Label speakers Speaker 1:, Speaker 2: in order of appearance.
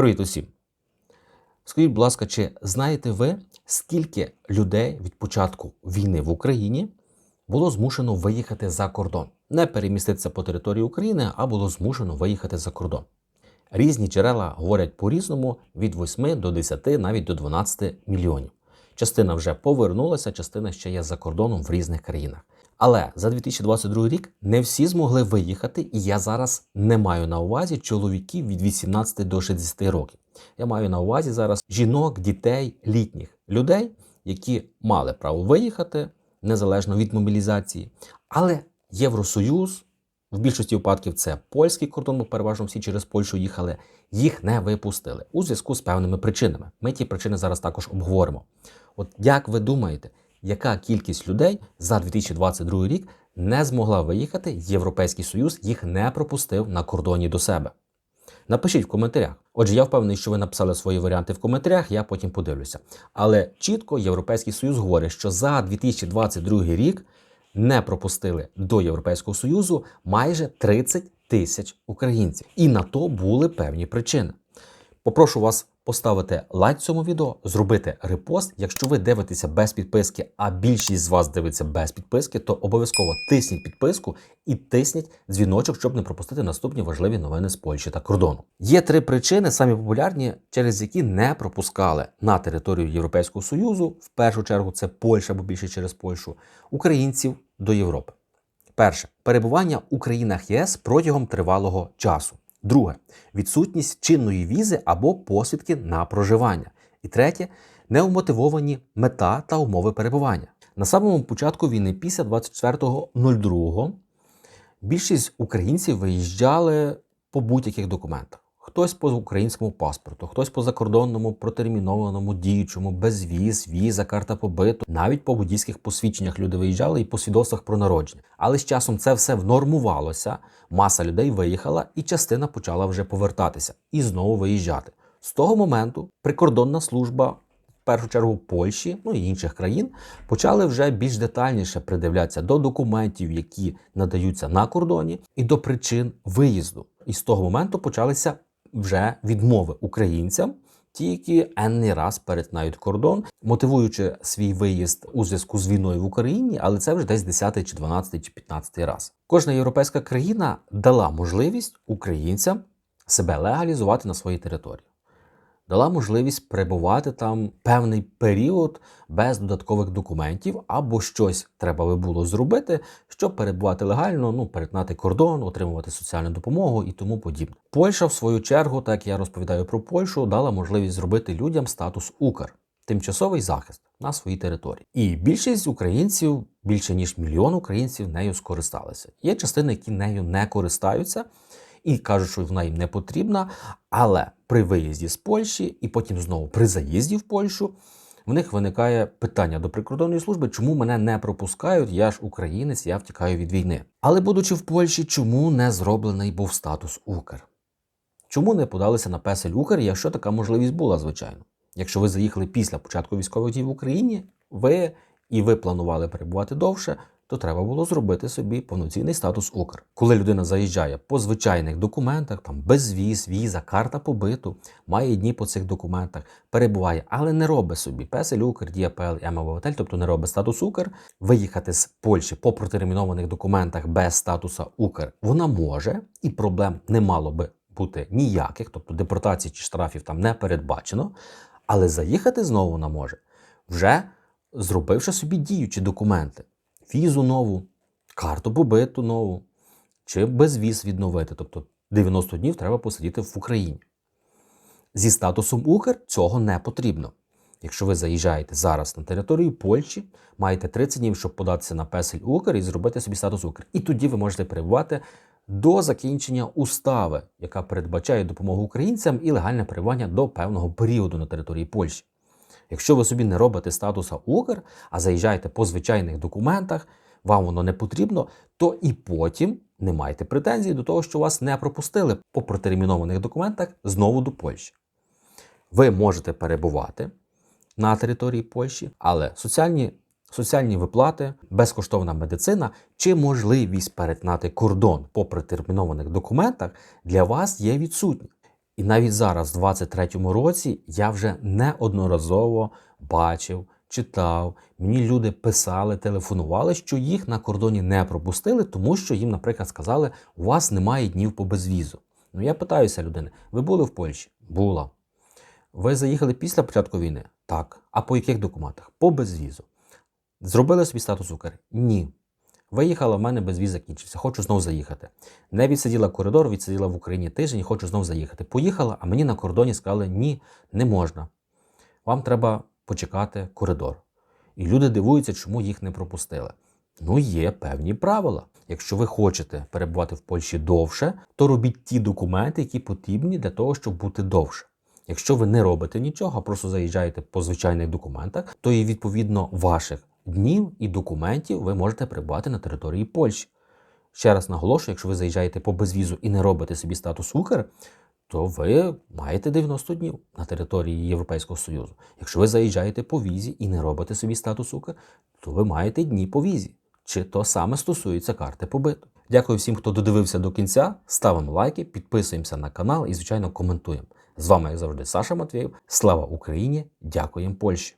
Speaker 1: Привіт усім! Скажіть, будь ласка, чи знаєте ви, скільки людей від початку війни в Україні було змушено виїхати за кордон? Не переміститися по території України, а було змушено виїхати за кордон. Різні джерела говорять по-різному від 8 до 10, навіть до 12 мільйонів. Частина вже повернулася, частина ще є за кордоном в різних країнах. Але за 2022 рік не всі змогли виїхати, і я зараз не маю на увазі чоловіків від 18 до 60 років. Я маю на увазі зараз жінок, дітей, літніх людей, які мали право виїхати незалежно від мобілізації. Але Євросоюз, в більшості випадків це польський кордон, бо переважно всі через Польщу їхали, їх не випустили у зв'язку з певними причинами. Ми ті причини зараз також обговоримо. От як ви думаєте, яка кількість людей за 2022 рік не змогла виїхати? Європейський Союз їх не пропустив на кордоні до себе. Напишіть в коментарях. Отже, я впевнений, що ви написали свої варіанти в коментарях, я потім подивлюся. Але чітко Європейський Союз говорить, що за 2022 рік не пропустили до Європейського Союзу майже 30 тисяч українців. І на то були певні причини. Попрошу вас поставити лайк цьому відео, зробити репост. Якщо ви дивитеся без підписки, а більшість з вас дивиться без підписки, то обов'язково тисніть підписку і тисніть дзвіночок, щоб не пропустити наступні важливі новини з Польщі та кордону. Є три причини, самі популярні, через які не пропускали на територію Європейського Союзу. В першу чергу це Польща, або більше через Польщу, українців до Європи. Перше перебування у країнах ЄС протягом тривалого часу. Друге відсутність чинної візи або посвідки на проживання. І третє неумотивовані мета та умови перебування. На самому початку війни, після 24.02, більшість українців виїжджали по будь-яких документах. Хтось по українському паспорту, хтось по закордонному протермінованому діючому, без віз, віза, карта побиту. Навіть по водійських посвідченнях люди виїжджали і по свідоцтвах про народження. Але з часом це все внормувалося. Маса людей виїхала, і частина почала вже повертатися і знову виїжджати. З того моменту прикордонна служба. В першу чергу Польщі, ну і інших країн, почали вже більш детальніше придивлятися до документів, які надаються на кордоні, і до причин виїзду. І з того моменту почалися вже відмови українцям, ті, які енний раз перетинають кордон, мотивуючи свій виїзд у зв'язку з війною в Україні, але це вже десь 10, чи 12, чи 15 раз. Кожна європейська країна дала можливість українцям себе легалізувати на своїй території. Дала можливість перебувати там певний період без додаткових документів, або щось треба би було зробити, щоб перебувати легально, ну перетнати кордон, отримувати соціальну допомогу і тому подібне. Польща, в свою чергу, так я розповідаю про Польщу, дала можливість зробити людям статус Укр. Тимчасовий захист на своїй території, і більшість українців, більше ніж мільйон українців, нею скористалися. Є частини, які нею не користаються і кажуть, що вона їм не потрібна. Але при виїзді з Польщі і потім знову при заїзді в Польщу в них виникає питання до прикордонної служби, чому мене не пропускають, я ж українець, я втікаю від війни. Але будучи в Польщі, чому не зроблений був статус Укр? Чому не подалися на песель Укр, якщо така можливість була, звичайно? Якщо ви заїхали після початку військових дій в Україні, ви і ви планували перебувати довше, то треба було зробити собі повноцінний статус Укр. Коли людина заїжджає по звичайних документах, там безвіз, віза, карта побиту, має дні по цих документах, перебуває, але не робить собі песель Укр, Діапел, МВОТель, тобто не робить статус Укр, виїхати з Польщі по протермінованих документах без статуса Укр, вона може, і проблем не мало би бути ніяких, тобто депортації чи штрафів там не передбачено, але заїхати знову вона може, вже зробивши собі діючі документи візу нову, карту побиту нову, чи безвіз відновити. Тобто 90 днів треба посидіти в Україні. Зі статусом Укр цього не потрібно. Якщо ви заїжджаєте зараз на територію Польщі, маєте 30 днів, щоб податися на песель Укр і зробити собі статус Укр. І тоді ви можете перебувати до закінчення устави, яка передбачає допомогу українцям і легальне перебування до певного періоду на території Польщі. Якщо ви собі не робите статуса Укр, а заїжджаєте по звичайних документах, вам воно не потрібно, то і потім не маєте претензій до того, що вас не пропустили по протермінованих документах знову до Польщі. Ви можете перебувати на території Польщі, але соціальні соціальні виплати, безкоштовна медицина чи можливість перетнати кордон по протермінованих документах для вас є відсутні. І навіть зараз, в 23-му році, я вже неодноразово бачив, читав, мені люди писали, телефонували, що їх на кордоні не пропустили, тому що їм, наприклад, сказали, у вас немає днів по безвізу. Ну я питаюся людини, ви були в Польщі? Була. Ви заїхали після початку війни? Так. А по яких документах? По безвізу. Зробили собі статус Укр? Ні. Виїхала, в мене безвіз закінчився. Хочу знов заїхати. Не відсиділа коридор, відсиділа в Україні тиждень, хочу знов заїхати. Поїхала, а мені на кордоні сказали, ні, не можна. Вам треба почекати коридор. І люди дивуються, чому їх не пропустили. Ну, є певні правила. Якщо ви хочете перебувати в Польщі довше, то робіть ті документи, які потрібні для того, щоб бути довше. Якщо ви не робите нічого, а просто заїжджаєте по звичайних документах, то і відповідно ваших днів і документів ви можете перебувати на території Польщі. Ще раз наголошую, якщо ви заїжджаєте по безвізу і не робите собі статус Укр, то ви маєте 90 днів на території Європейського Союзу. Якщо ви заїжджаєте по візі і не робите собі статус Укр, то ви маєте дні по візі. Чи то саме стосується карти побиту. Дякую всім, хто додивився до кінця. Ставимо лайки, підписуємося на канал і, звичайно, коментуємо. З вами, як завжди, Саша Матвєєв. Слава Україні! Дякуємо Польщі!